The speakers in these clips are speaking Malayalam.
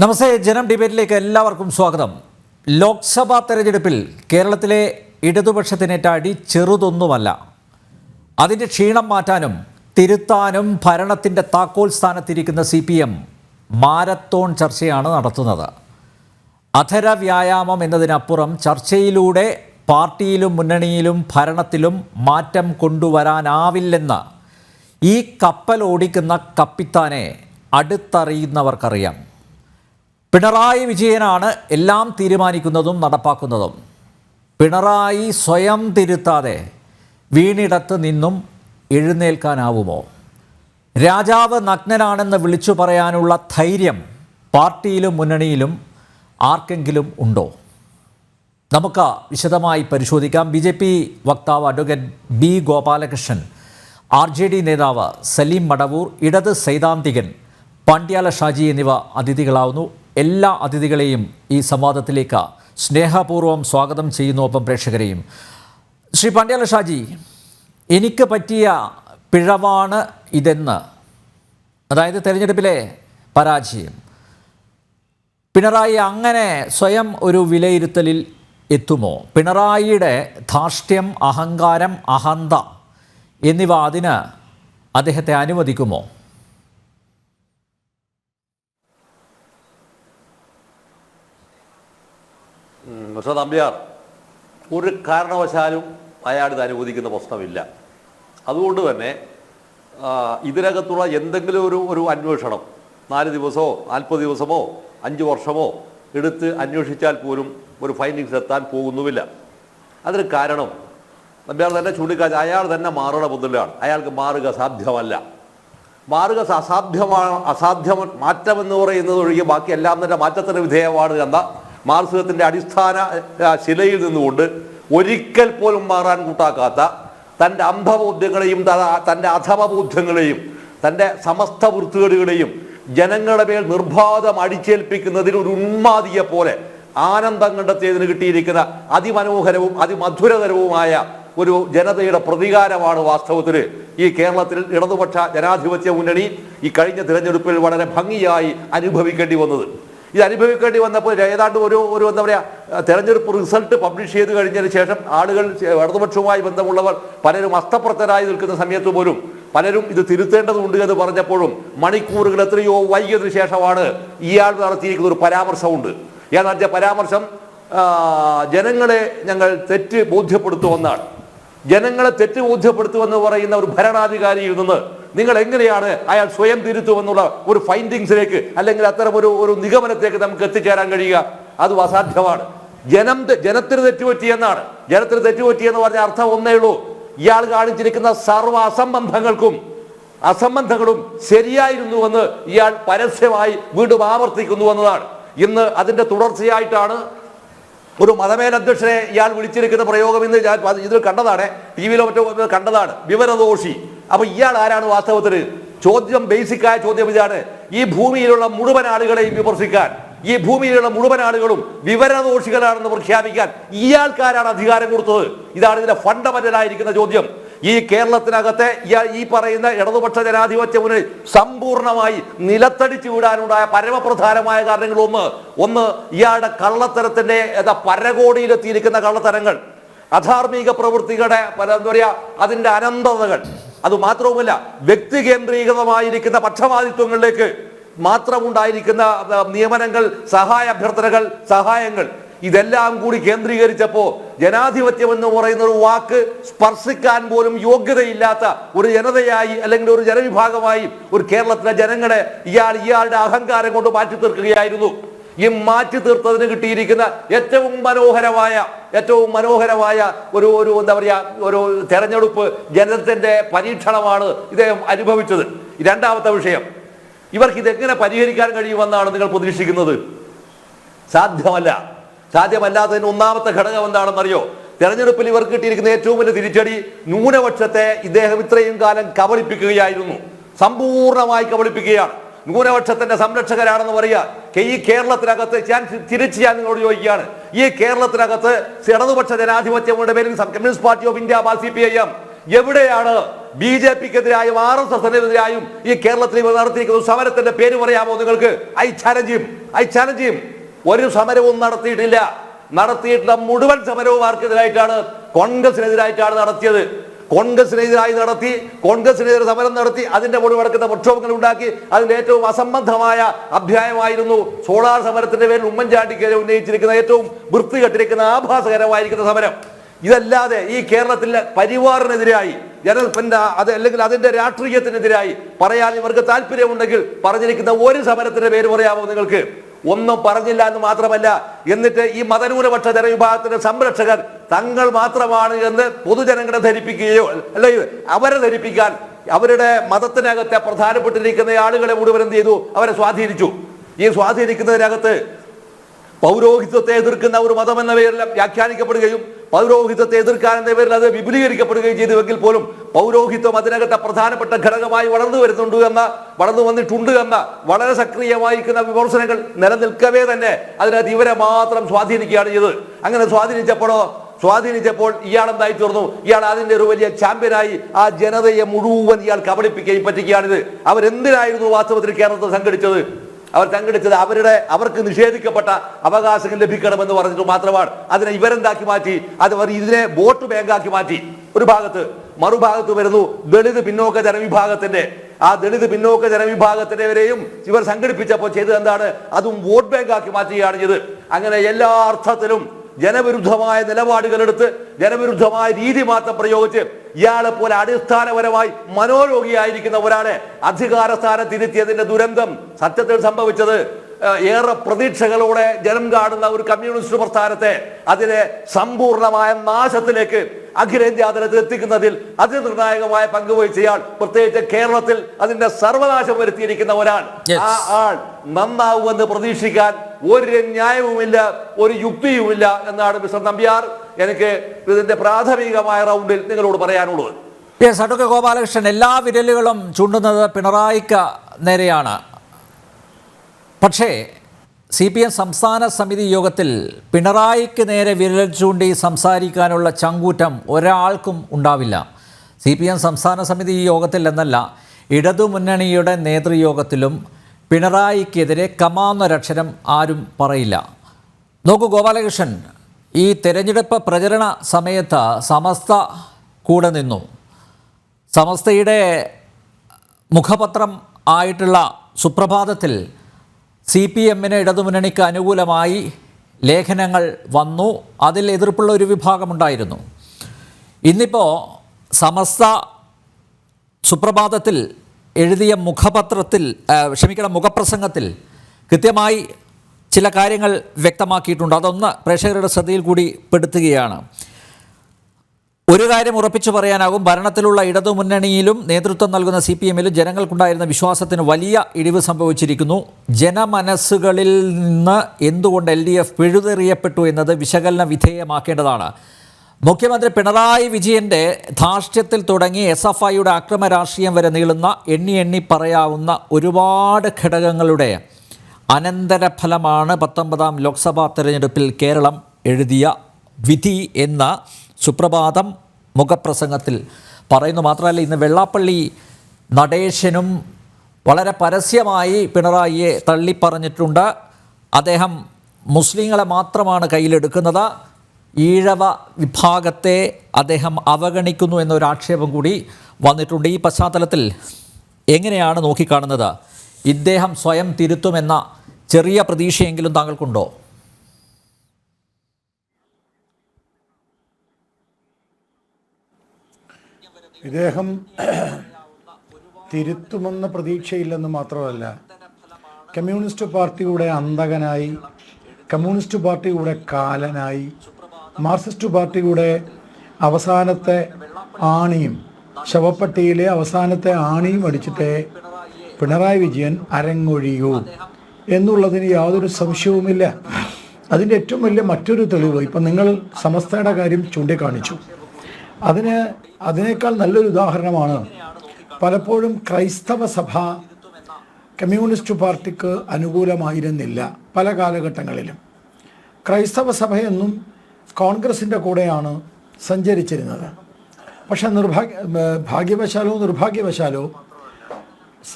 നമസ്തേ ജനം ഡിബേറ്റിലേക്ക് എല്ലാവർക്കും സ്വാഗതം. ലോക്സഭാ തെരഞ്ഞെടുപ്പിൽ കേരളത്തിലെ ഇടതുപക്ഷത്തിനേറ്റ അടി ചെറുതൊന്നുമല്ല. അതിന്റെ ക്ഷീണം മാറ്റാനും തിരുത്താനും ഭരണത്തിന്റെ താക്കോൽ സ്ഥാനത്തിരിക്കുന്ന സി പി എം മാരത്തോൺ ചർച്ചയാണ് നടത്തുന്നത്. അധര വ്യായാമം എന്നതിനപ്പുറം ചർച്ചയിലൂടെ പാർട്ടിയിലും മുന്നണിയിലും ഭരണത്തിലും മാറ്റം കൊണ്ടുവരാനാവില്ലെന്ന് ഈ കപ്പൽ ഓടിക്കുന്ന കപ്പിത്താനെ അടുത്തറിയുന്നവർക്കറിയാം. പിണറായി വിജയനാണ് എല്ലാം തീരുമാനിക്കുന്നതും നടപ്പാക്കുന്നതും. പിണറായി സ്വയം തിരുത്താതെ വീണിടത്ത് നിന്നും എഴുന്നേൽക്കാനാവുമോ? രാജാവ് നഗ്നനാണെന്ന് വിളിച്ചു പറയാനുള്ള ധൈര്യം പാർട്ടിയിലും മുന്നണിയിലും ആർക്കെങ്കിലും ഉണ്ടോ? നമുക്ക് വിശദമായി പരിശോധിക്കാം. ബി ജെ പി വക്താവ് advocate B Gopalakrishnan R J D നേതാവ് സലീം മടവൂർ ഇടത് സൈദ്ധാന്തികൻ പാണ്ഡ്യാല ഷാജി എന്നിവ അതിഥികളാവുന്നു. എല്ലാ അതിഥികളെയും ഈ സംവാദത്തിലേക്ക് സ്നേഹപൂർവം സ്വാഗതം ചെയ്യുന്നു ഒപ്പം പ്രേക്ഷകരെയും. ശ്രീ പാണ്ഡ്യാല ഷാജി എനിക്ക് പറ്റിയ പിഴവാണ് ഇതെന്ന് അതായത് തെരഞ്ഞെടുപ്പിലെ പരാജയം. പിണറായി അങ്ങനെ സ്വയം ഒരു വിലയിരുത്തലിൽ എത്തുമോ? പിണറായിയുടെ ധാർഷ്ട്യം അഹങ്കാരം അഹന്ത എന്നിവ അതിന് അദ്ദേഹത്തെ അനുവദിക്കുമോ? പക്ഷേ നമ്പ്യാർ ഒരു കാരണവശാലും അയാൾ ഇത് അനുവദിക്കുന്ന പ്രശ്നമില്ല. അതുകൊണ്ട് തന്നെ ഇതിനകത്തുള്ള എന്തെങ്കിലും ഒരു ഒരു അന്വേഷണം നാല് ദിവസമോ നാൽപ്പത് ദിവസമോ അഞ്ച് വർഷമോ എടുത്ത് അന്വേഷിച്ചാൽ പോലും ഒരു ഫൈൻഡിങ്സ് എത്താൻ പോകുന്നുമില്ല. അതിന് കാരണം നമ്പ്യാർ തന്നെ ചൂണ്ടിക്കാഴ്ച അയാൾ തന്നെ മാറണ മുതലാണ്. അയാൾക്ക് മാറുക സാധ്യമല്ല. മാറുക അസാധ്യമാണ് അസാധ്യം മാറ്റമെന്ന് പറയുന്നത് ഒഴികെ ബാക്കി എല്ലാം തന്നെ മാറ്റത്തിന് വിധേയമാണ് എന്ന മാർസികത്തിന്റെ അടിസ്ഥാന ശിലയിൽ നിന്നുകൊണ്ട് ഒരിക്കൽ പോലും മാറാൻ കൂട്ടാക്കാത്ത തന്റെ അന്ധബോധ്യങ്ങളെയും തന്റെ അധമബോധ്യങ്ങളെയും തന്റെ സമസ്ത വൃത്തികേടുകളെയും ജനങ്ങളുടെ മേൽ നിർബാധം അടിച്ചേൽപ്പിക്കുന്നതിന് ഒരു ഉന്മാതിയെ പോലെ ആനന്ദം കണ്ടെത്തിയതിന് കിട്ടിയിരിക്കുന്ന അതിമനോഹരവും അതിമധുരതരവുമായ ഒരു ജനതയുടെ പ്രതികാരമാണ് വാസ്തവത്തിൽ ഈ കേരളത്തിൽ ഇടതുപക്ഷ ജനാധിപത്യ മുന്നണി ഈ കഴിഞ്ഞ തിരഞ്ഞെടുപ്പിൽ വളരെ ഭംഗിയായി അനുഭവിക്കേണ്ടി വന്നത്. ഇത് അനുഭവിക്കേണ്ടി വന്നപ്പോൾ ഏതാണ്ട് ഒരു ഒരു എന്താ പറയുക തെരഞ്ഞെടുപ്പ് റിസൾട്ട് പബ്ലിഷ് ചെയ്ത് കഴിഞ്ഞതിന് ശേഷം ആളുകൾ ഇടതുപക്ഷവുമായി ബന്ധമുള്ളവർ പലരും അസ്തപ്രത്തരായി നിൽക്കുന്ന സമയത്ത് പോലും പലരും ഇത് തിരുത്തേണ്ടതുണ്ട് എന്ന് പറഞ്ഞപ്പോഴും മണിക്കൂറുകൾ എത്രയോ വൈകിയതിനു ശേഷമാണ് ഇയാൾ നടത്തിയിരിക്കുന്ന ഒരു പരാമർശമുണ്ട്. ഇയാൾ നടത്തിയ പരാമർശം ജനങ്ങളെ ഞങ്ങൾ തെറ്റ് ബോധ്യപ്പെടുത്തുമെന്നാണ്. ജനങ്ങളെ തെറ്റ് ബോധ്യപ്പെടുത്തുമെന്ന് പറയുന്ന ഒരു ഭരണാധികാരിയിൽ നിന്ന് നിങ്ങൾ എങ്ങനെയാണ് അയാൾ സ്വയം തിരുത്തുമെന്നുള്ള ഒരു ഫൈൻഡിങ്സിലേക്ക് അല്ലെങ്കിൽ അത്തരം ഒരു ഒരു നിഗമനത്തിലേക്ക് നമുക്ക് എത്തിച്ചേരാൻ കഴിയുക? അത് അസാധ്യമാണ്. ജനം ജനത്തിന് തെറ്റുപറ്റിയെന്നാണ് ജനത്തിന് തെറ്റുപറ്റിയെന്ന് പറഞ്ഞ അർത്ഥം ഒന്നേ ഉള്ളൂ. ഇയാൾ കാണിച്ചിരിക്കുന്ന സർവ അസംബന്ധങ്ങൾക്കും അസംബന്ധങ്ങളും ശരിയായിരുന്നുവെന്ന് ഇയാൾ പരസ്യമായി വീണ്ടും ആവർത്തിക്കുന്നു എന്നതാണ്. ഇന്ന് അതിന്റെ തുടർച്ചയായിട്ടാണ് ഒരു മതമേലധ്യക്ഷനെ ഇയാൾ വിളിച്ചിരിക്കുന്ന പ്രയോഗം ഇന്ന് ഇതിൽ കണ്ടതാണ്. ടി വിയിലോ മറ്റോ കണ്ടതാണ്. വിവരദോഷി. അപ്പൊ ഇയാൾ ആരാണ് വാസ്തവത്തിൽ? ചോദ്യം ബേസിക്കായ ചോദ്യം ഇതാണ്. ഈ ഭൂമിയിലുള്ള മുഴുവൻ ആളുകളെയും വിമർശിക്കാൻ ഈ ഭൂമിയിലുള്ള മുഴുവൻ ആളുകളും വിവരദോഷികളാണെന്ന് പ്രഖ്യാപിക്കാൻ ഇയാൾക്കാരാണ് അധികാരം കൊടുത്തത്. ഇതാണ് ഇതിന്റെ ഫണ്ടമെന്റൽ ആയിരിക്കുന്ന ചോദ്യം. ഈ കേരളത്തിനകത്തെ ഈ പറയുന്ന ഇടതുപക്ഷ ജനാധിപത്യ മുന്നണി സമ്പൂർണമായി നിലത്തടിച്ചു വിടാനുണ്ടായ പരമപ്രധാനമായ കാരണങ്ങൾ ഒന്ന് ഒന്ന് ഇയാളുടെ കള്ളത്തരത്തിന്റെ പരകോടിയിലെത്തിയിരിക്കുന്ന കള്ളത്തരങ്ങൾ അധാർമിക പ്രവൃത്തികളുടെ എന്താ പറയാ അതിന്റെ അനന്തതകൾ. അത് മാത്രവുമല്ല വ്യക്തി കേന്ദ്രീകൃതമായിരിക്കുന്ന പക്ഷപാതിത്വങ്ങളിലേക്ക് മാത്രമുണ്ടായിരിക്കുന്ന നിയമനങ്ങൾ സഹായ അഭ്യർത്ഥനകൾ സഹായങ്ങൾ ഇതെല്ലാം കൂടി കേന്ദ്രീകരിച്ചപ്പോ ജനാധിപത്യം എന്ന് പറയുന്ന ഒരു വാക്ക് സ്പർശിക്കാൻ പോലും യോഗ്യതയില്ലാത്ത ഒരു ജനതയായി അല്ലെങ്കിൽ ഒരു ജനവിഭാഗമായി ഒരു കേരളത്തിലെ ജനങ്ങളെ ഇയാൾ ഇയാളുടെ അഹങ്കാരം കൊണ്ട് മാറ്റി തീർക്കുകയായിരുന്നു ഈ മാറ്റി തീർത്തതിന് കിട്ടിയിരിക്കുന്ന ഏറ്റവും മനോഹരമായ ഏറ്റവും മനോഹരമായ ഒരു ഒരു എന്താ പറയുക ഒരു തെരഞ്ഞെടുപ്പ് ജനത്തിന്റെ പരീക്ഷണമാണ് ഇദ്ദേഹം അനുഭവിച്ചത്. രണ്ടാമത്തെ വിഷയം. ഇവർക്ക് ഇതെങ്ങനെ പരിഹരിക്കാൻ കഴിയുമെന്നാണ് നിങ്ങൾ പ്രതീക്ഷിക്കുന്നത്? സാധ്യമല്ല. സാധ്യമല്ലാത്തതിന് ഒന്നാമത്തെ ഘടകം എന്താണെന്നറിയോ? തെരഞ്ഞെടുപ്പിൽ ഇവർക്ക് കിട്ടിയിരിക്കുന്ന ഏറ്റവും വലിയ തിരിച്ചടി ന്യൂനപക്ഷത്തെ ഇദ്ദേഹം ഇത്രയും കാലം കബളിപ്പിക്കുകയായിരുന്നു. സമ്പൂർണമായി കബളിപ്പിക്കുകയാണ്. ന്യൂനപക്ഷത്തിന്റെ സംരക്ഷകരാണെന്ന് പറയുക. ഈ കേരളത്തിനകത്ത് ഞാൻ തിരിച്ച് ഞാൻ നിങ്ങളോട് ചോദിക്കുകയാണ്. ഈ കേരളത്തിനകത്ത് ഇടതുപക്ഷ ജനാധിപത്യങ്ങളുടെ പേരിൽ communist party of India C P I M എവിടെയാണ് ബി ജെ പിക്കെതിരായും ആർ എസ് എസിനെതിരായും ഈ കേരളത്തിൽ നടത്തിയിരിക്കുന്ന സമരത്തിന്റെ പേര് പറയാമോ നിങ്ങൾക്ക്? ഐ ചാലഞ്ച് ചെയ്യും ഐ ചാലഞ്ച് ചെയ്യും ഒരു സമരവും നടത്തിയിട്ടില്ല. നടത്തിയിട്ടുള്ള മുഴുവൻ സമരവും ആർക്കെതിരായിട്ടാണ്? കോൺഗ്രസിനെതിരായിട്ടാണ് നടത്തിയത്. കോൺഗ്രസിനെതിരായി നടത്തി കോൺഗ്രസിനെതിരെ സമരം നടത്തി അതിന്റെ മുകളിൽ നടക്കുന്ന പ്രക്ഷോഭങ്ങൾ ഉണ്ടാക്കി. അതിന്റെ ഏറ്റവും അസംബന്ധമായ അധ്യായമായിരുന്നു സോളാർ സമരത്തിന്റെ പേരിൽ ഉമ്മൻചാണ്ടിക്കെതിരെ ഉന്നയിച്ചിരിക്കുന്ന ഏറ്റവും വൃത്തി കെട്ടിരിക്കുന്ന ആഭാസകരമായിരിക്കുന്ന സമരം. ഇതല്ലാതെ ഈ കേരളത്തിലെ പരിവാറിനെതിരായി ജന പിന്നെ അത് അല്ലെങ്കിൽ അതിന്റെ രാഷ്ട്രീയത്തിനെതിരായി പറയാൻ ഇവർക്ക് താല്പര്യമുണ്ടെങ്കിൽ പറഞ്ഞിരിക്കുന്ന ഒരു സമരത്തിന്റെ പേര് പറയാമോ നിങ്ങൾക്ക്? ഒന്നും പറഞ്ഞില്ല എന്ന് മാത്രമല്ല എന്നിട്ട് ഈ മതന്യൂനപക്ഷ ജനവിഭാഗത്തിന്റെ സംരക്ഷകർ തങ്ങൾ മാത്രമാണ് എന്ന് പൊതുജനങ്ങളെ ധരിപ്പിക്കുകയോ അല്ല അവരെ ധരിപ്പിക്കാൻ അവരുടെ മതത്തിനകത്തെ പ്രധാനപ്പെട്ടിരിക്കുന്ന ആളുകളെ മുഴുവൻ എന്ത് ചെയ്തു? അവരെ സ്വാധീനിച്ചു. ഈ സ്വാധീനിക്കുന്നതിനകത്ത് പൗരോഹിത്വത്തെ എതിർക്കുന്ന ഒരു മതം എന്ന പേരിൽ വ്യാഖ്യാനിക്കപ്പെടുകയും പൗരോഹിത്വത്തെ എതിർക്കാൻ എന്ന പേരിൽ അത് വിപുലീകരിക്കപ്പെടുകയും ചെയ്തുവെങ്കിൽ പോലും പൗരോഹിത്വം അതിനകത്തെ പ്രധാനപ്പെട്ട ഘടകമായി വളർന്നു വരുന്നുണ്ട് എന്ന വളർന്നു വന്നിട്ടുണ്ട് എന്ന വളരെ സക്രിയമായിരിക്കുന്ന വിമർശനങ്ങൾ നിലനിൽക്കവേ തന്നെ. അതിനകത്ത് ഇവരെ മാത്രം സ്വാധീനിക്കുകയാണ് ചെയ്തത്. അങ്ങനെ സ്വാധീനിച്ചപ്പോഴോ സ്വാധീനിച്ചപ്പോൾ ഇയാൾ എന്തായി തീർന്നു? ഇയാൾ അതിന്റെ ഒരു വലിയ ചാമ്പ്യനായി. ആ ജനതയെ മുഴുവൻ ഇയാൾ കബളിപ്പിക്കുകയും പറ്റിക്കുകയാണിത്. അവരെന്തിനായിരുന്നു വാസ്തവത്തിൽ കേരളത്തിൽ സംഘടിച്ചത്? അവർ സംഘടിച്ചത് അവരുടെ അവർക്ക് നിഷേധിക്കപ്പെട്ട അവകാശങ്ങൾ ലഭിക്കണമെന്ന് പറഞ്ഞിട്ട് മാത്രമാണ്. അതിനെ ഇവരെന്താക്കി മാറ്റി? അത് അവർ ഇതിനെ വോട്ട് ബാങ്കാക്കി മാറ്റി. ഒരു ഭാഗത്ത് മറുഭാഗത്ത് വരുന്നു ദളിത് പിന്നോക്ക ജനവിഭാഗത്തിന്റെ. ആ ദളിത് പിന്നോക്ക ജനവിഭാഗത്തിനെവരെയും ഇവർ സംഘടിപ്പിച്ചപ്പോൾ ചെയ്തത് എന്താണ്? അതും വോട്ട് ബാങ്കാക്കി മാറ്റുകയാണ് ചെയ്ത് അങ്ങനെ എല്ലാ അർത്ഥത്തിലും ജനവിരുദ്ധമായ നിലപാടുകളെടുത്ത് ജനവിരുദ്ധമായ രീതി മാത്രം പ്രയോഗിച്ച് ഇയാളെ പോലെ അടിസ്ഥാനപരമായി മനോരോഗിയായിരിക്കുന്ന ഒരാളെ അധികാര സ്ഥാനത്തിരുത്തിയതിന്റെ ദുരന്തം സത്യത്തിൽ സംഭവിച്ചത് ഏറെ പ്രതീക്ഷകളോടെ ജനം കാണുന്ന ഒരു കമ്മ്യൂണിസ്റ്റ് പ്രസ്ഥാനത്തെ അതിലെ സമ്പൂർണമായ നാശത്തിലേക്ക് അഖിലേന്ത്യാ തലത്തിൽ എത്തിക്കുന്നതിൽ അതിനിർണായകമായ പങ്ക് വഹിച്ചയാൾ പ്രത്യേകിച്ച് കേരളത്തിൽ അതിന്റെ സർവനാശം വരുത്തിയിരിക്കുന്ന ഒരാൾ. ആ ആൾ നന്നാവുമെന്ന് പ്രതീക്ഷിക്കാൻ ഒരു ന്യായവുമില്ല ഒരു യുക്തിയുമില്ല എന്നാണ് മിസ്റ്റർ നമ്പ്യാർ. എനിക്ക് ഇതിന്റെ പ്രാഥമികമായ റൗണ്ടിൽ നിങ്ങളോട് പറയാനുള്ളത്. യെസ് അഡ്വക്കേറ്റ് ഗോപാലകൃഷ്ണൻ എല്ലാ വിരലുകളും ചൂണ്ടുന്നത് പിണറായിക്ക് നേരെയാണ്. പക്ഷേ സി പി എം സംസ്ഥാന സമിതി യോഗത്തിൽ പിണറായിക്ക് നേരെ വിരൽ ചൂണ്ടി സംസാരിക്കാനുള്ള ചങ്കൂറ്റം ഒരാൾക്കും ഉണ്ടാവില്ല. സി പി എം സംസ്ഥാന സമിതി യോഗത്തിൽ എന്നല്ല ഇടതുമുന്നണിയുടെ നേതൃയോഗത്തിലും പിണറായിക്കെതിരെ കമാന്നൊരക്ഷരം ആരും പറയില്ല. നോക്കൂ ഗോപാലകൃഷ്ണൻ ഈ തെരഞ്ഞെടുപ്പ് പ്രചരണ സമയത്ത് സമസ്ത കൂടെ നിന്നു. സമസ്തയുടെ മുഖപത്രം ആയിട്ടുള്ള സുപ്രഭാതത്തിൽ സി പി എമ്മിന് ഇടതുമുന്നണിക്ക് അനുകൂലമായി ലേഖനങ്ങൾ വന്നു. അതിൽ എതിർപ്പുള്ള ഒരു വിഭാഗമുണ്ടായിരുന്നു. ഇന്നിപ്പോൾ സമസ്ത സുപ്രഭാതത്തിൽ എഴുതിയ മുഖപത്രത്തിൽ ക്ഷമിക്കണം മുഖപ്രസംഗത്തിൽ കൃത്യമായി ചില കാര്യങ്ങൾ വ്യക്തമാക്കിയിട്ടുണ്ട്. അതൊന്ന് പ്രേക്ഷകരുടെ ശ്രദ്ധയിൽ കൂടി പെടുത്തുകയാണ്. ഒരു കാര്യം ഉറപ്പിച്ചു പറയാനാകും. ഭരണത്തിലുള്ള ഇടതുമുന്നണിയിലും നേതൃത്വം നൽകുന്ന സി പി എമ്മിലും ജനങ്ങൾക്കുണ്ടായിരുന്ന വിശ്വാസത്തിന് വലിയ ഇടിവ് സംഭവിച്ചിരിക്കുന്നു. ജനമനസ്സുകളിൽ നിന്ന് എന്തുകൊണ്ട് എൽ ഡി എഫ് പിഴുതെറിയപ്പെട്ടു എന്നത് വിശകലന വിധേയമാക്കേണ്ടതാണ്. മുഖ്യമന്ത്രി പിണറായി വിജയന്റെ ധാർഷ്ട്യത്തിൽ തുടങ്ങി എസ് എഫ് ഐയുടെ അക്രമ രാഷ്ട്രീയം വരെ നീളുന്ന എണ്ണി എണ്ണി പറയാവുന്ന ഒരുപാട് ഘടകങ്ങളുടെ അനന്തരഫലമാണ് പത്തൊമ്പതാം ലോക്സഭാ തെരഞ്ഞെടുപ്പിൽ കേരളം എഴുതിയ വിധി എന്ന സുപ്രഭാതം മുഖപ്രസംഗത്തിൽ പറയുന്നു മാത്രമല്ല ഇന്ന് വെള്ളാപ്പള്ളി നടേശനും വളരെ പരസ്യമായി പിണറായിയെ തള്ളിപ്പറഞ്ഞിട്ടുണ്ട്. അദ്ദേഹം മുസ്ലിങ്ങളെ മാത്രമാണ് കയ്യിലെടുക്കുന്നത്. ഈഴവ വിഭാഗത്തെ അദ്ദേഹം അവഗണിക്കുന്നു എന്നൊരു ആക്ഷേപം കൂടി വന്നിട്ടുണ്ട്. ഈ പശ്ചാത്തലത്തിൽ എങ്ങനെയാണ് നോക്കിക്കാണുന്നത്? ഇദ്ദേഹം സ്വയം തിരുത്തുമെന്ന ചെറിയ പ്രതീക്ഷയെങ്കിലും താങ്കൾക്കുണ്ടോ? ഇദ്ദേഹം തിരുത്തുമെന്ന പ്രതീക്ഷയില്ലെന്ന് മാത്രമല്ല കമ്മ്യൂണിസ്റ്റ് പാർട്ടിയുടെ അന്തകനായി കമ്മ്യൂണിസ്റ്റ് പാർട്ടിയുടെ കാലനായി മാർക്സിസ്റ്റ് പാർട്ടിയുടെ അവസാനത്തെ ആണിയും ശവപ്പെട്ടിയിലെ അവസാനത്തെ ആണിയും അടിച്ചിട്ട് പിണറായി വിജയൻ അരങ്ങൊഴിയൂ എന്നുള്ളതിന് യാതൊരു സംശയവുമില്ല. അതിന്റെ ഏറ്റവും വലിയ മറ്റൊരു തെളിവ് ഇപ്പം നിങ്ങൾ സമസ്തയുടെ കാര്യം ചൂണ്ടിക്കാണിച്ചു. അതിന് അതിനേക്കാൾ നല്ലൊരു ഉദാഹരണമാണ് പലപ്പോഴും ക്രൈസ്തവ സഭ കമ്മ്യൂണിസ്റ്റ് പാർട്ടിക്ക് അനുകൂലമായിരുന്നില്ല പല കാലഘട്ടങ്ങളിലും. ക്രൈസ്തവ സഭയെന്നും കോൺഗ്രസിന്റെ കൂടെയാണ് സഞ്ചരിച്ചിരുന്നത്. പക്ഷെ നിർഭാഗ്യ ഭാഗ്യവശാലോ നിർഭാഗ്യവശാലോ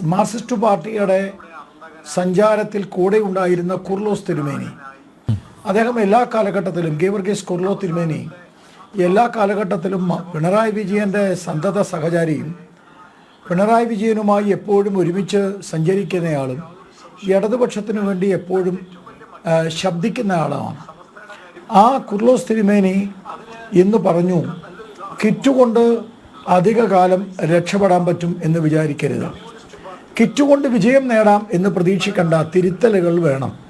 മാർസിസ്റ്റ് പാർട്ടിയുടെ സഞ്ചാരത്തിൽ കൂടെ ഉണ്ടായിരുന്ന കുർലോസ് തിരുമേനി. അദ്ദേഹം എല്ലാ കാലഘട്ടത്തിലും ഗേവർഗീസ് കുർലോ തിരുമേനി എല്ലാ കാലഘട്ടത്തിലും പിണറായി വിജയന്റെ സന്തത സഹചാരിയും പിണറായി വിജയനുമായി എപ്പോഴും ഒരുമിച്ച് സഞ്ചരിക്കുന്നയാളും ഇടതുപക്ഷത്തിനു വേണ്ടി എപ്പോഴും ശബ്ദിക്കുന്ന ആളാണ് ആ കുർലോസ് തിരുമേനി ഇന്ന് പറഞ്ഞു കിറ്റുകൊണ്ട് അധിക കാലം രക്ഷപ്പെടാൻ പറ്റും എന്ന് വിചാരിക്കരുത്. കിറ്റുകൊണ്ട് വിജയം നേടാം എന്ന് പ്രതീക്ഷിക്കേണ്ട തിരുത്തലുകൾ വേണം.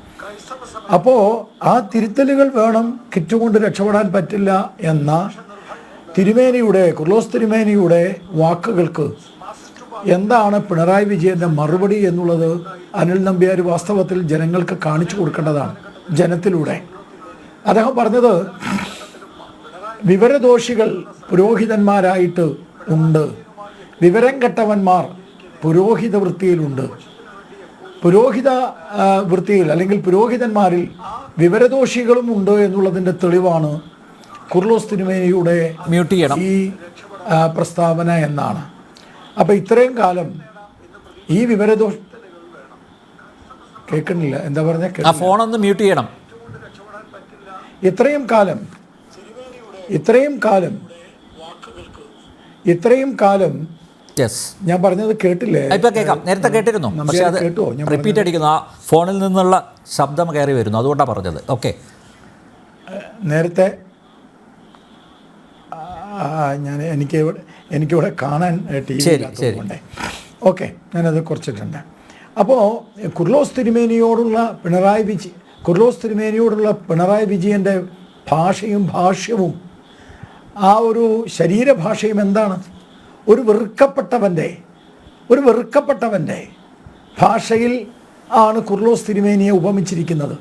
അപ്പോൾ ആ തിരുത്തലുകൾ വേണം കിറ്റുകൊണ്ട് രക്ഷപ്പെടാൻ പറ്റില്ല എന്ന തിരുമേനിയുടെ കുർലോസ് തിരുമേനിയുടെ വാക്കുകൾക്ക് എന്താണ് പിണറായി വിജയന്റെ മറുപടി എന്നുള്ളത് അനിൽ നമ്പ്യാർ വാസ്തവത്തിൽ ജനങ്ങൾക്ക് കാണിച്ചു കൊടുക്കേണ്ടതാണ് ജനത്തിലൂടെ. അദ്ദേഹം പറഞ്ഞത് വിവരദോഷികൾ പുരോഹിതന്മാരായിട്ട് ഉണ്ട് വിവരം കെട്ടവന്മാർ പുരോഹിത വൃത്തിയിലുണ്ട് പുരോഹിത വൃത്തിയിൽ അല്ലെങ്കിൽ പുരോഹിതന്മാരിൽ വിവരദോഷികളും ഉണ്ട് എന്നുള്ളതിന്റെ തെളിവാണ് കുർലോസ് തിരുമേനിയുടെ മ്യൂട്ട് ചെയ്യണം. ഈ പ്രസ്താവന എന്നാണ്. അപ്പോൾ ഇത്രയും കാലം ഈ വിവരദോഷ കേൾക്കണില്ല എന്താ പറഞ്ഞ? ഫോണൊന്ന് മ്യൂട്ട് ചെയ്യണം. ഇത്രയും കാലം ഇത്രയും കാലം ഇത്രയും കാലം ഞാൻ പറഞ്ഞത് കേട്ടില്ലേ? ഇപ്പൊ കേൾക്കാം. നേരത്തെ കേട്ടിരുന്നു. പക്ഷേ അത് കേട്ടോ? റിപ്പീറ്റ് അടിക്കുന്നു. ആ ഫോണിൽ നിന്നുള്ള ശബ്ദം കയറി വരുന്നു. അതുകൊണ്ടാണ് പറഞ്ഞത്. ഓക്കെ നേരത്തെ ഞാൻ എനിക്ക് എനിക്കിവിടെ കാണാൻ ടി വി. ഓക്കെ ഞാനത് കുറച്ചിട്ടുണ്ട്. അപ്പോൾ കുർലോസ് തിരുമേനിയോടുള്ള പിണറായി വിജയ കുർലോസ് തിരുമേനിയോടുള്ള പിണറായി വിജയന്റെ ഭാഷയും ഭാഷ്യവും ആ ഒരു ശരീരഭാഷയും എന്താണ്? ഒരു വെറുക്കപ്പെട്ടവന്റെ ഒരു വെറുക്കപ്പെട്ടവന്റെ ഭാഷയിൽ ആണ് കുർലോസ് തിരുമേനിയെ ഉപമിച്ചിരിക്കുന്നത്.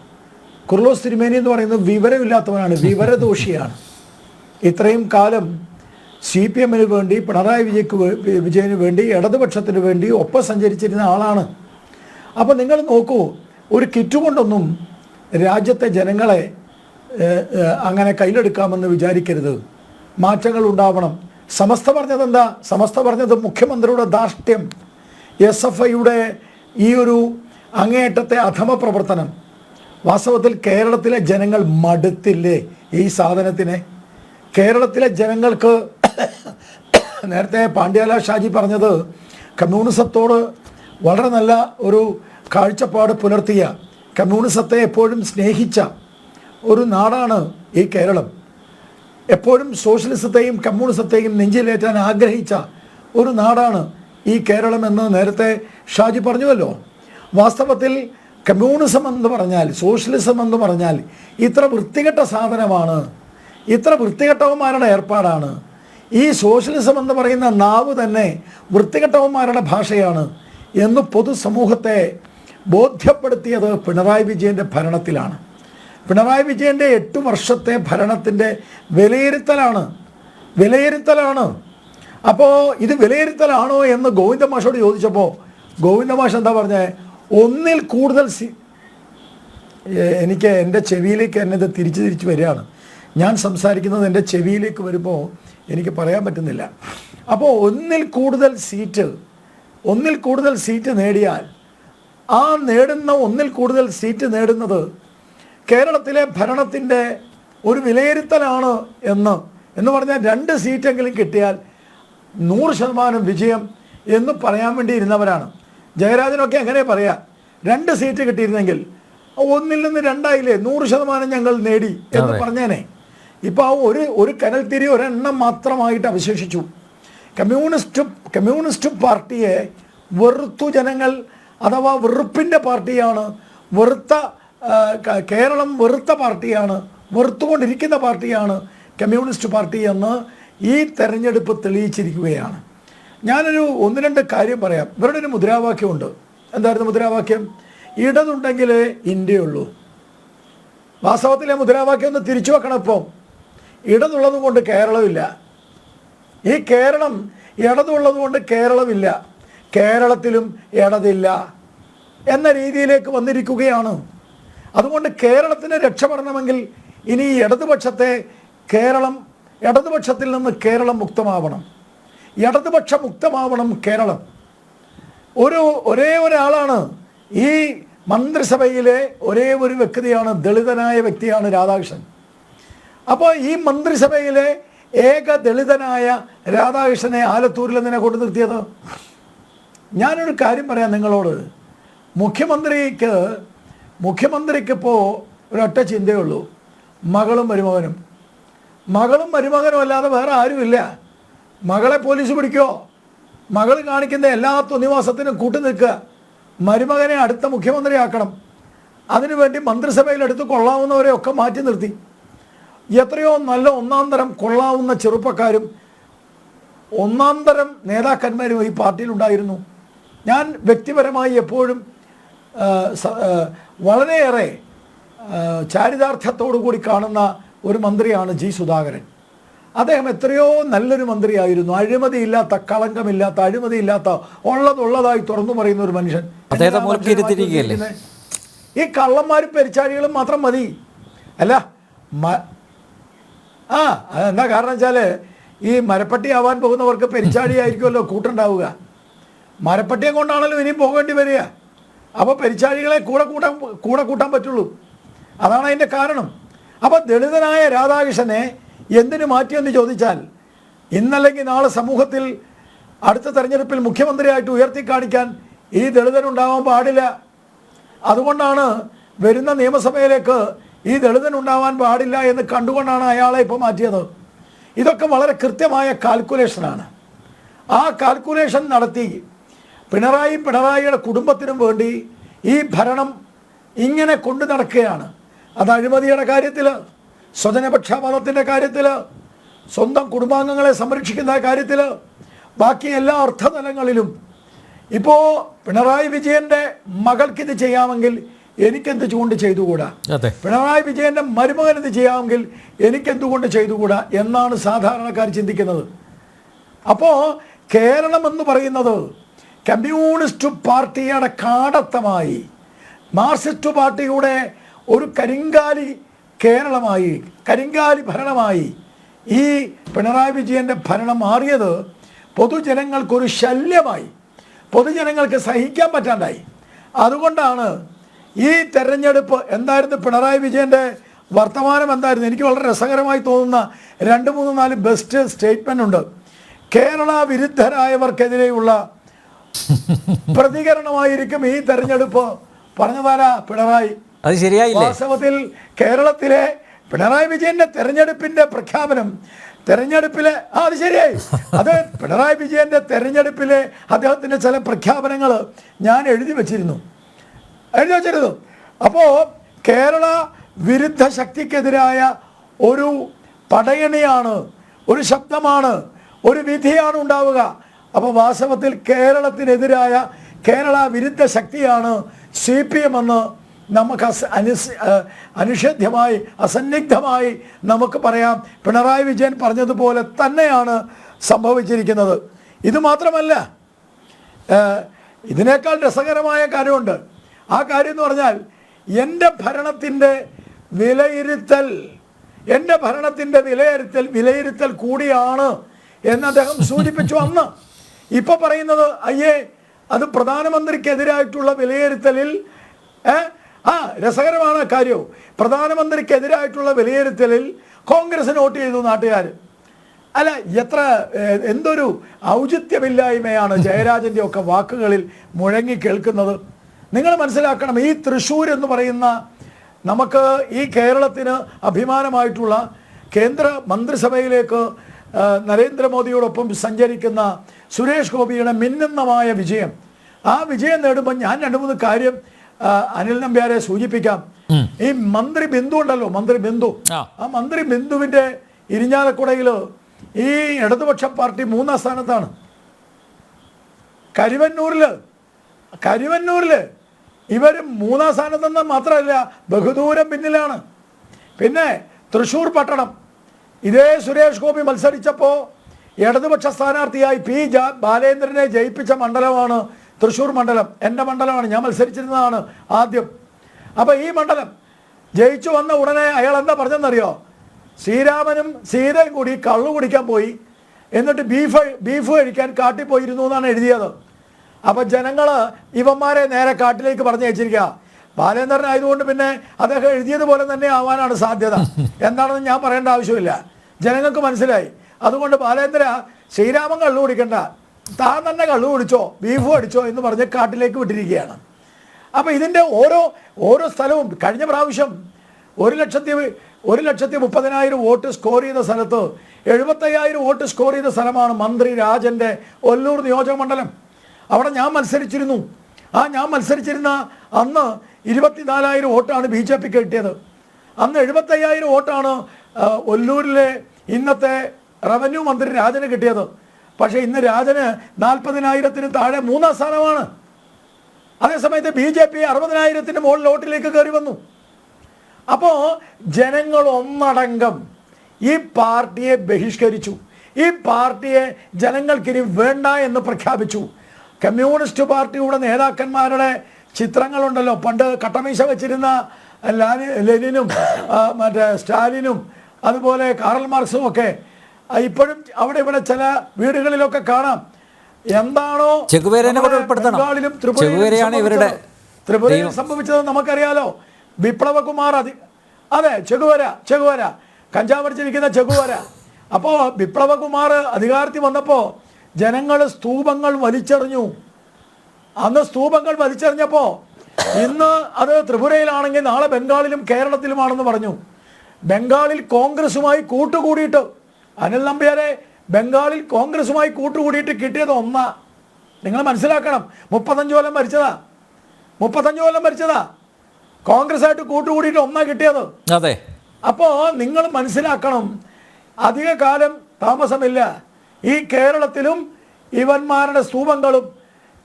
കുർലോസ് തിരുമേനി എന്ന് പറയുന്നത് വിവരമില്ലാത്തവനാണ് വിവരദോഷിയാണ്. ഇത്രയും കാലം സി പി എമ്മിന് വേണ്ടി പിണറായി വിജയ്ക്ക് വിജയന് വേണ്ടി ഇടതുപക്ഷത്തിന് വേണ്ടി ഒപ്പം സഞ്ചരിച്ചിരുന്ന ആളാണ്. അപ്പോൾ നിങ്ങൾ നോക്കൂ ഒരു കിറ്റ് കൊണ്ടൊന്നും രാജ്യത്തെ ജനങ്ങളെ അങ്ങനെ കയ്യിലെടുക്കാമെന്ന് വിചാരിക്കരുത്. മാറ്റങ്ങൾ ഉണ്ടാവണം. സമസ്ത പറഞ്ഞത് എന്താ സമസ്ത പറഞ്ഞത് മുഖ്യമന്ത്രിയുടെ ധാർഷ്ട്യം എസ് എഫ് ഐയുടെ ഈ ഒരു അങ്ങേയറ്റത്തെ അധമ പ്രവർത്തനം. വാസ്തവത്തിൽ കേരളത്തിലെ ജനങ്ങൾ മടുത്തില്ലേ ഈ സാധനത്തിനെ? കേരളത്തിലെ ജനങ്ങൾക്ക് നേരത്തെ പാണ്ഡ്യാല ഷാജി പറഞ്ഞത് കമ്മ്യൂണിസത്തോട് വളരെ നല്ല ഒരു കാഴ്ചപ്പാട് പുലർത്തിയ കമ്മ്യൂണിസത്തെ എപ്പോഴും സ്നേഹിച്ച ഒരു നാടാണ് ഈ കേരളം. എപ്പോഴും സോഷ്യലിസത്തെയും കമ്മ്യൂണിസത്തെയും നെഞ്ചിലേറ്റാൻ ആഗ്രഹിച്ച ഒരു നാടാണ് ഈ കേരളം എന്ന് നേരത്തെ ഷാജി പറഞ്ഞുവല്ലോ. വാസ്തവത്തിൽ കമ്മ്യൂണിസം എന്ന് പറഞ്ഞാൽ സോഷ്യലിസം എന്ന് പറഞ്ഞാൽ ഇത്ര വൃത്തികെട്ട സാധനമാണ് ഇത്ര വൃത്തികെട്ടവന്മാരുടെ ഏർപ്പാടാണ്. ഈ സോഷ്യലിസം എന്ന് പറയുന്ന നാവ് തന്നെ വൃത്തികെട്ടവന്മാരുടെ ഭാഷയാണ് എന്ന് പൊതുസമൂഹത്തെ ബോധ്യപ്പെടുത്തിയത് പിണറായി വിജയന്റെ ഭരണത്തിലാണ്. പിണറായി വിജയന്റെ എട്ട് വർഷത്തെ ഭരണത്തിന്റെ വിലയിരുത്തലാണ്. വിലയിരുത്തലാണ്. അപ്പോൾ ഇത് വിലയിരുത്തലാണോ എന്ന് ഗോവിന്ദ മാഷോട് ചോദിച്ചപ്പോൾ ഗോവിന്ദമാഷ് എന്താ പറഞ്ഞത് ഒന്നിൽ കൂടുതൽ സി എനിക്ക് എന്റെ ചെവിയിലേക്ക് എന്നെ ഇത് തിരിച്ച് തിരിച്ച് വരികയാണ്. ഞാൻ സംസാരിക്കുന്നത് എന്റെ ചെവിയിലേക്ക് വരുമ്പോൾ എനിക്ക് പറയാൻ പറ്റുന്നില്ല. അപ്പോൾ ഒന്നിൽ കൂടുതൽ സീറ്റ് ഒന്നിൽ കൂടുതൽ സീറ്റ് നേടിയാൽ ആ നേടുന്ന ഒന്നിൽ കൂടുതൽ സീറ്റ് നേടുന്നത് കേരളത്തിലെ ഭരണത്തിന്റെ ഒരു വിലയിരുത്തലാണ് എന്ന് എന്ന് പറഞ്ഞാൽ രണ്ട് സീറ്റെങ്കിലും കിട്ടിയാൽ നൂറ് ശതമാനം വിജയം എന്ന് പറയാൻ വേണ്ടി ഇരുന്നവരാണ്. ജയരാജനൊക്കെ അങ്ങനെ പറയാം രണ്ട് സീറ്റ് കിട്ടിയിരുന്നെങ്കിൽ ഒന്നിൽ നിന്ന് രണ്ടായില്ലേ നൂറ് ശതമാനം ഞങ്ങൾ നേടി എന്ന് പറഞ്ഞേനെ. ഇപ്പോൾ ആ ഒരു ഒരു കനൽത്തിരി ഒരെണ്ണം മാത്രമായിട്ട് അവശേഷിച്ചു. കമ്മ്യൂണിസ്റ്റ് കമ്മ്യൂണിസ്റ്റ് പാർട്ടിയെ വെറുത്തു ജനങ്ങൾ അഥവാ വെറുപ്പിന്റെ പാർട്ടിയാണ് വെറുത്ത കേരളം വെറുത്ത പാർട്ടിയാണ് വെറുത്തുകൊണ്ടിരിക്കുന്ന പാർട്ടിയാണ് കമ്മ്യൂണിസ്റ്റ് പാർട്ടി എന്ന് ഈ തെരഞ്ഞെടുപ്പ് തെളിയിച്ചിരിക്കുകയാണ്. ഞാനൊരു ഒന്ന് രണ്ട് കാര്യം പറയാം. ഇവരുടെ ഒരു മുദ്രാവാക്യമുണ്ട്. എന്തായിരുന്നു മുദ്രാവാക്യം? ഇടതുണ്ടെങ്കിലേ ഇന്ത്യയുള്ളൂ. വാസ്തവത്തിലെ മുദ്രാവാക്യം ഒന്ന് തിരിച്ചു വെക്കണം ഇപ്പം. ഇടതുള്ളത് കൊണ്ട് കേരളമില്ല. ഈ കേരളം ഇടതുള്ളത് കൊണ്ട് കേരളമില്ല. കേരളത്തിലും ഇടതില്ല. എന്ന രീതിയിലേക്ക് വന്നിരിക്കുകയാണ്. അതുകൊണ്ട് കേരളത്തിന് രക്ഷപ്പെടണമെങ്കിൽ ഇനി ഇടതുപക്ഷത്തെ കേരളം ഇടതുപക്ഷത്തിൽ നിന്ന് കേരളം മുക്തമാവണം. ഇടതുപക്ഷ മുക്തമാവണം കേരളം. ഒരു ഒരേ ഒരാളാണ് ഈ മന്ത്രിസഭയിലെ ഒരേ ഒരു വ്യക്തിയാണ് ദളിതനായ വ്യക്തിയാണ് രാധാകൃഷ്ണൻ. അപ്പോൾ ഈ മന്ത്രിസഭയിലെ ഏക ദളിതനായ രാധാകൃഷ്ണനെ ആലത്തൂരിൽ നിന്നെ കൊണ്ടു നിർത്തിയത്? ഞാനൊരു കാര്യം പറയാം നിങ്ങളോട്. മുഖ്യമന്ത്രിക്ക് മുഖ്യമന്ത്രിക്ക് ഇപ്പോൾ ഒരൊറ്റ ചിന്തയുള്ളൂ. മകളും മരുമകനും. മകളും മരുമകനും അല്ലാതെ വേറെ ആരുമില്ല. മകളെ പോലീസ് പിടിക്കോ? മകൾ കാണിക്കുന്ന എല്ലാ തൊന്നിവാസത്തിനും കൂട്ടു നിൽക്കുക. മരുമകനെ അടുത്ത മുഖ്യമന്ത്രിയാക്കണം. അതിനുവേണ്ടി മന്ത്രിസഭയിലെടുത്ത് കൊള്ളാവുന്നവരെ ഒക്കെ മാറ്റി നിർത്തി. എത്രയോ നല്ല ഒന്നാം തരം കൊള്ളാവുന്ന ചെറുപ്പക്കാരും ഒന്നാം തരം നേതാക്കന്മാരും ഈ പാർട്ടിയിലുണ്ടായിരുന്നു. ഞാൻ വ്യക്തിപരമായി എപ്പോഴും വളരെയേറെ ചാരിതാർത്ഥ്യത്തോടുകൂടി ചാരിതാർത്ഥ്യത്തോടു കൂടി കാണുന്ന ഒരു മന്ത്രിയാണ് ജി സുധാകരൻ. അദ്ദേഹം എത്രയോ നല്ലൊരു മന്ത്രിയായിരുന്നു. അഴിമതിയില്ലാത്ത കളങ്കമില്ലാത്ത അഴിമതിയില്ലാത്ത ഉള്ളതുള്ളതായി തുറന്നു പറയുന്ന ഒരു മനുഷ്യൻ. ഈ കള്ളന്മാരും പെരിച്ചാഴികളും മാത്രം മതി. അല്ല ആ അതെന്താ കാരണം വെച്ചാൽ ഈ മരപ്പട്ടി ആവാൻ പോകുന്നവർക്ക് പെരിച്ചാടി ആയിരിക്കുമല്ലോ കൂട്ടുണ്ടാവുക. മരപ്പട്ടിയെ കൊണ്ടാണല്ലോ ഇനിയും പോകേണ്ടി വരിക. അപ്പോൾ പെരിച്ചാഴികളെ കൂടെ കൂട്ടാൻ കൂടെ കൂട്ടാൻ പറ്റുള്ളൂ. അതാണ് അതിന്റെ കാരണം. അപ്പോൾ ദളിതനായ രാധാകൃഷ്ണനെ എന്തിനു മാറ്റിയെന്ന് ചോദിച്ചാൽ ഇന്നല്ലെങ്കിൽ നാളെ സമൂഹത്തിൽ അടുത്ത തെരഞ്ഞെടുപ്പിൽ മുഖ്യമന്ത്രിയായിട്ട് ഉയർത്തി കാണിക്കാൻ ഈ ദളിതനുണ്ടാവാൻ പാടില്ല. അതുകൊണ്ടാണ് വരുന്ന നിയമസഭയിലേക്ക് ഈ ദളിതനുണ്ടാവാൻ പാടില്ല എന്ന് കണ്ടുകൊണ്ടാണ് അയാളെ ഇപ്പോൾ മാറ്റിയത്. ഇതൊക്കെ വളരെ കൃത്യമായ കാൽക്കുലേഷനാണ് ആ കാൽക്കുലേഷൻ നടത്തി പിണറായി പിണറായിയുടെ കുടുംബത്തിനും വേണ്ടി ഈ ഭരണം ഇങ്ങനെ കൊണ്ടു നടക്കുകയാണ്. അത് അഴിമതിയുടെ കാര്യത്തിൽ സ്വജനപക്ഷപാതത്തിന്റെ കാര്യത്തിൽ സ്വന്തം കുടുംബാംഗങ്ങളെ സംരക്ഷിക്കുന്ന കാര്യത്തിൽ ബാക്കി എല്ലാ അർത്ഥതലങ്ങളിലും. ഇപ്പോൾ പിണറായി വിജയന്റെ മകൾക്കിത് ചെയ്യാമെങ്കിൽ എനിക്കെന്ത് ചൂണ്ട് ചെയ്തുകൂടാ? പിണറായി വിജയന്റെ മരുമകൻ ഇത് ചെയ്യാമെങ്കിൽ എനിക്കെന്തുകൊണ്ട് ചെയ്തുകൂടാ എന്നാണ് സാധാരണക്കാർ ചിന്തിക്കുന്നത്. അപ്പോൾ കേരളം എന്ന് പറയുന്നത് കമ്മ്യൂണിസ്റ്റ് പാർട്ടിയുടെ കാടത്തമായി മാർസിസ്റ്റ് പാർട്ടിയുടെ ഒരു കരിങ്കാലി കേരളമായി കരിങ്കാലി ഭരണമായി ഈ പിണറായി വിജയന്റെ ഭരണം മാറിയത് പൊതുജനങ്ങൾക്കൊരു ശല്യമായി പൊതുജനങ്ങൾക്ക് സഹിക്കാൻ പറ്റാണ്ടായി. അതുകൊണ്ടാണ് ഈ തെരഞ്ഞെടുപ്പ് എന്തായിരുന്നു പിണറായി വിജയന്റെ വർത്തമാനം എന്തായിരുന്നു? എനിക്ക് വളരെ രസകരമായി തോന്നുന്ന രണ്ട് മൂന്ന് നാല് ബെസ്റ്റ് സ്റ്റേറ്റ്മെന്റ് ഉണ്ട്. കേരള വിരുദ്ധരായവർക്കെതിരെയുള്ള പ്രതികരണമായിരിക്കും ഈ തെരഞ്ഞെടുപ്പ്. പറഞ്ഞതാരാ പിണറായി. അത് ശരിയായില്ലേ? വാസ്തവത്തിൽ കേരളത്തിലെ പിണറായി വിജയന്റെ തെരഞ്ഞെടുപ്പിന്റെ പ്രഖ്യാപനം തെരഞ്ഞെടുപ്പിലെ ആ അത് ശരിയായി. അത് പിണറായി വിജയന്റെ തെരഞ്ഞെടുപ്പിലെ അദ്ദേഹത്തിന്റെ ചില പ്രഖ്യാപനങ്ങൾ ഞാൻ എഴുതി വെച്ചിരുന്നു. എഴുതി വെച്ചിരുന്നു. അപ്പോൾ കേരള വിരുദ്ധ ശക്തിക്കെതിരായ ഒരു പടയണിയാണ് ഒരു ശബ്ദമാണ് ഒരു വിധിയാണ് ഉണ്ടാവുക. അപ്പോൾ വാസ്തവത്തിൽ കേരളത്തിനെതിരായ കേരള വിരുദ്ധ ശക്തിയാണ് സി പി എം എന്ന് നമുക്ക് അനുസ് ഏഹ് അസന്നിഗ്ധമായി നമുക്ക് പറയാം. പിണറായി വിജയൻ പറഞ്ഞതുപോലെ തന്നെയാണ് സംഭവിച്ചിരിക്കുന്നത്. ഇത് മാത്രമല്ല ഇതിനേക്കാൾ രസകരമായ കാര്യമുണ്ട്. ആ കാര്യം എന്ന് പറഞ്ഞാൽ എന്റെ ഭരണത്തിന്റെ വിലയിരുത്തൽ എന്റെ ഭരണത്തിന്റെ വിലയിരുത്തൽ വിലയിരുത്തൽ കൂടിയാണ് എന്ന് അദ്ദേഹം സൂചിപ്പിച്ചു അന്ന്. ഇപ്പോൾ പറയുന്നത് അയ്യേ അത് പ്രധാനമന്ത്രിക്കെതിരായിട്ടുള്ള വിലയിരുത്തലിൽ ആ രസകരമാണ് കാര്യവും പ്രധാനമന്ത്രിക്കെതിരായിട്ടുള്ള വിലയിരുത്തലിൽ കോൺഗ്രസ് നോട്ട് ചെയ്തു നാട്ടുകാർ അല്ല എത്ര എന്തൊരു ഔചിത്യമില്ലായ്മയാണ് ജയരാജന്റെ ഒക്കെ വാക്കുകളിൽ മുഴങ്ങി കേൾക്കുന്നത്. നിങ്ങൾ മനസ്സിലാക്കണം ഈ തൃശ്ശൂർ എന്ന് പറയുന്ന നമുക്ക് ഈ കേരളത്തിന് അഭിമാനമായിട്ടുള്ള കേന്ദ്ര മന്ത്രിസഭയിലേക്ക് നരേന്ദ്രമോദിയോടൊപ്പം സഞ്ചരിക്കുന്ന സുരേഷ് ഗോപിയുടെ മിന്നുന്നമായ വിജയം. ആ വിജയം നേടുമ്പോൾ ഞാൻ രണ്ട് മൂന്ന് കാര്യം അനിൽ നമ്പ്യാരെ സൂചിപ്പിക്കാം. ഈ മന്ത്രി ബിന്ദു ഉണ്ടല്ലോ മന്ത്രി ബിന്ദു. ആ. മന്ത്രി ബിന്ദുവിന്റെ ഇരിഞ്ഞാലക്കുടയിൽ ഈ ഇടതുപക്ഷ പാർട്ടി മൂന്നാം സ്ഥാനത്താണ്. കരുവന്നൂരിൽ കരുവന്നൂരിൽ ഇവർ മൂന്നാം സ്ഥാനത്തെന്ന് മാത്രമല്ല ബഹുദൂരം പിന്നിലാണ്. പിന്നെ തൃശ്ശൂർ പട്ടണം. ഇതേ സുരേഷ് ഗോപി മത്സരിച്ചപ്പോൾ ഇടതുപക്ഷ സ്ഥാനാർത്ഥിയായി പി ജ ബാലേന്ദ്രനെ ജയിപ്പിച്ച മണ്ഡലമാണ് തൃശ്ശൂർ മണ്ഡലം. എന്റെ മണ്ഡലമാണ്. ഞാൻ മത്സരിച്ചിരുന്നതാണ് ആദ്യം. അപ്പോൾ ഈ മണ്ഡലം ജയിച്ചു വന്ന ഉടനെ അയാൾ എന്താ പറഞ്ഞെന്നറിയോ ശ്രീരാമനും സീതയും കൂടി കള്ളു കുടിക്കാൻ പോയി. എന്നിട്ട് ബീഫ് ബീഫ് കഴിക്കാൻ കാട്ടിൽ പോയിരുന്നു എന്നാണ് എഴുതിയത്. അപ്പം ജനങ്ങൾ ഇവന്മാരെ നേരെ കാട്ടിലേക്ക് പറഞ്ഞു വെച്ചിരിക്കുക ബാലേന്ദ്രൻ ആയതുകൊണ്ട് പിന്നെ അദ്ദേഹം എഴുതിയതുപോലെ തന്നെ ആവാനാണ് സാധ്യത. എന്താണെന്ന് ഞാൻ പറയേണ്ട ആവശ്യമില്ല. ജനങ്ങൾക്ക് മനസ്സിലായി. അതുകൊണ്ട് ബാലേന്ദ്ര ശ്രീരാമൻ കള്ളു കുടിക്കണ്ട. താൻ തന്നെ കള്ളു കുടിച്ചോ ബീഫ് അടിച്ചോ എന്ന് പറഞ്ഞ് കാട്ടിലേക്ക് വിട്ടിരിക്കുകയാണ്. അപ്പോൾ ഇതിന്റെ ഓരോ ഓരോ സ്ഥലവും കഴിഞ്ഞ പ്രാവശ്യം ഒരു ലക്ഷത്തി ഒരു ലക്ഷത്തി മുപ്പതിനായിരം വോട്ട് സ്കോർ ചെയ്ത സ്ഥലത്ത് എഴുപത്തയ്യായിരം വോട്ട് സ്കോർ ചെയ്ത സ്ഥലമാണ് മന്ത്രി രാജന്റെ ഒല്ലൂർ നിയോജക മണ്ഡലം. അവിടെ ഞാൻ മത്സരിച്ചിരുന്നു. ആ ഞാൻ മത്സരിച്ചിരുന്ന അന്ന് ഇരുപത്തിനാലായിരം വോട്ടാണ് ബി ജെ പിക്ക് കിട്ടിയത്. അന്ന് എഴുപത്തയ്യായിരം വോട്ടാണ് ഒല്ലൂരിലെ ഇന്നത്തെ റവന്യൂ മന്ത്രി രാജന് കിട്ടിയത്. പക്ഷേ ഇന്ന് രാജന് നാൽപ്പതിനായിരത്തിന് താഴെ മൂന്നാം സ്ഥാനമാണ്. അതേസമയത്ത് ബി ജെ പി അറുപതിനായിരത്തിന് മുകളിൽ വോട്ടിലേക്ക് കയറി വന്നു. അപ്പോൾ ജനങ്ങൾ ഒന്നടങ്കം ഈ പാർട്ടിയെ ബഹിഷ്കരിച്ചു. ഈ പാർട്ടിയെ ജനങ്ങൾക്കിനി വേണ്ട എന്ന് പ്രഖ്യാപിച്ചു. കമ്മ്യൂണിസ്റ്റ് പാർട്ടിയുടെ നേതാക്കന്മാരുടെ ചിത്രങ്ങളുണ്ടല്ലോ. പണ്ട് കട്ടമീശ വെച്ചിരുന്ന ലാനി ലെനിനും മറ്റേ സ്റ്റാലിനും അതുപോലെ കാറൽ മാർക്സും ഒക്കെ ഇപ്പോഴും അവിടെ ഇവിടെ ചില വീടുകളിലൊക്കെ കാണാം. എന്താണോ. ബംഗാളിലും ത്രിപുരയിലും ഇവരുടെ. ത്രിപുരയിൽ സംഭവിച്ചത് നമുക്കറിയാലോ. വിപ്ലവകുമാർ അതി അതെ ചെകുവര ചെകുവര കഞ്ചാവടിച്ചിരിക്കുന്ന ചെകുവര അപ്പോൾ വിപ്ലവകുമാർ അധികാരത്തിൽ വന്നപ്പോൾ ജനങ്ങൾ സ്തൂപങ്ങൾ വലിച്ചെറിഞ്ഞു. അന്ന് സ്തൂപങ്ങൾ വലിച്ചെറിഞ്ഞപ്പോൾ ഇന്ന് അത് ത്രിപുരയിലാണെങ്കിൽ നാളെ ബംഗാളിലും കേരളത്തിലുമാണെന്ന് പറഞ്ഞു. ബംഗാളിൽ കോൺഗ്രസുമായി കൂട്ടുകൂടിയിട്ട് അനിൽ നമ്പ്യാരെ ബംഗാളിൽ കോൺഗ്രസുമായി കൂട്ടുകൂടിയിട്ട് കിട്ടിയത് ഒന്നാ. നിങ്ങൾ മനസ്സിലാക്കണം മുപ്പത്തഞ്ച് കൊല്ലം ഭരിച്ചതാ. മുപ്പത്തഞ്ച് കൊല്ലം ഭരിച്ചതാ. കോൺഗ്രസ് ആയിട്ട് കൂട്ടുകൂടിയിട്ട് ഒന്നാ കിട്ടിയത്. അതെ. അപ്പോൾ നിങ്ങൾ മനസ്സിലാക്കണം അധിക കാലം താമസമില്ല. ഈ കേരളത്തിലും ഇവന്മാരുടെ സ്തൂപങ്ങളും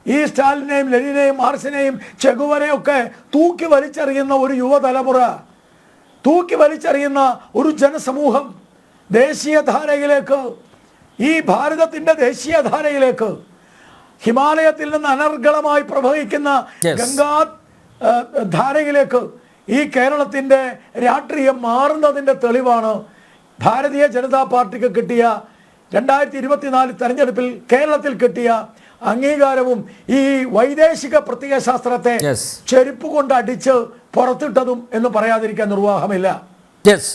ഈ സ്റ്റാലിനെയും ലെനിനെയും മാർസിനെയും ചെകുവരെയും ഒക്കെ തൂക്കി വലിച്ചെറിയുന്ന ഒരു യുവതലമുറ. തൂക്കി വലിച്ചെറിയുന്ന ഒരു ജനസമൂഹം ദേശീയധാരയിലേക്ക് ഈ ഭാരതത്തിന്റെ ദേശീയധാരയിലേക്ക് ഹിമാലയത്തിൽ നിന്ന് അനർഗളമായി പ്രവഹിക്കുന്ന ഗംഗാ ധാരയിലേക്ക് ഈ കേരളത്തിന്റെ രാഷ്ട്രീയം മാറുന്നതിന്റെ തെളിവാണ് ഭാരതീയ ജനതാ പാർട്ടിക്ക് കിട്ടിയ രണ്ടായിരത്തി ഇരുപത്തിനാല് തെരഞ്ഞെടുപ്പിൽ കേരളത്തിൽ കിട്ടിയ അംഗീകാരവും ഈ വൈദേശിക പ്രത്യയശാസ്ത്രത്തെ. ചെരുപ്പ് കൊണ്ട് അടിച്ച് പുറത്തിട്ടതും എന്ന് പറയാതിരിക്കാൻ നിർവാഹമില്ല. യെസ്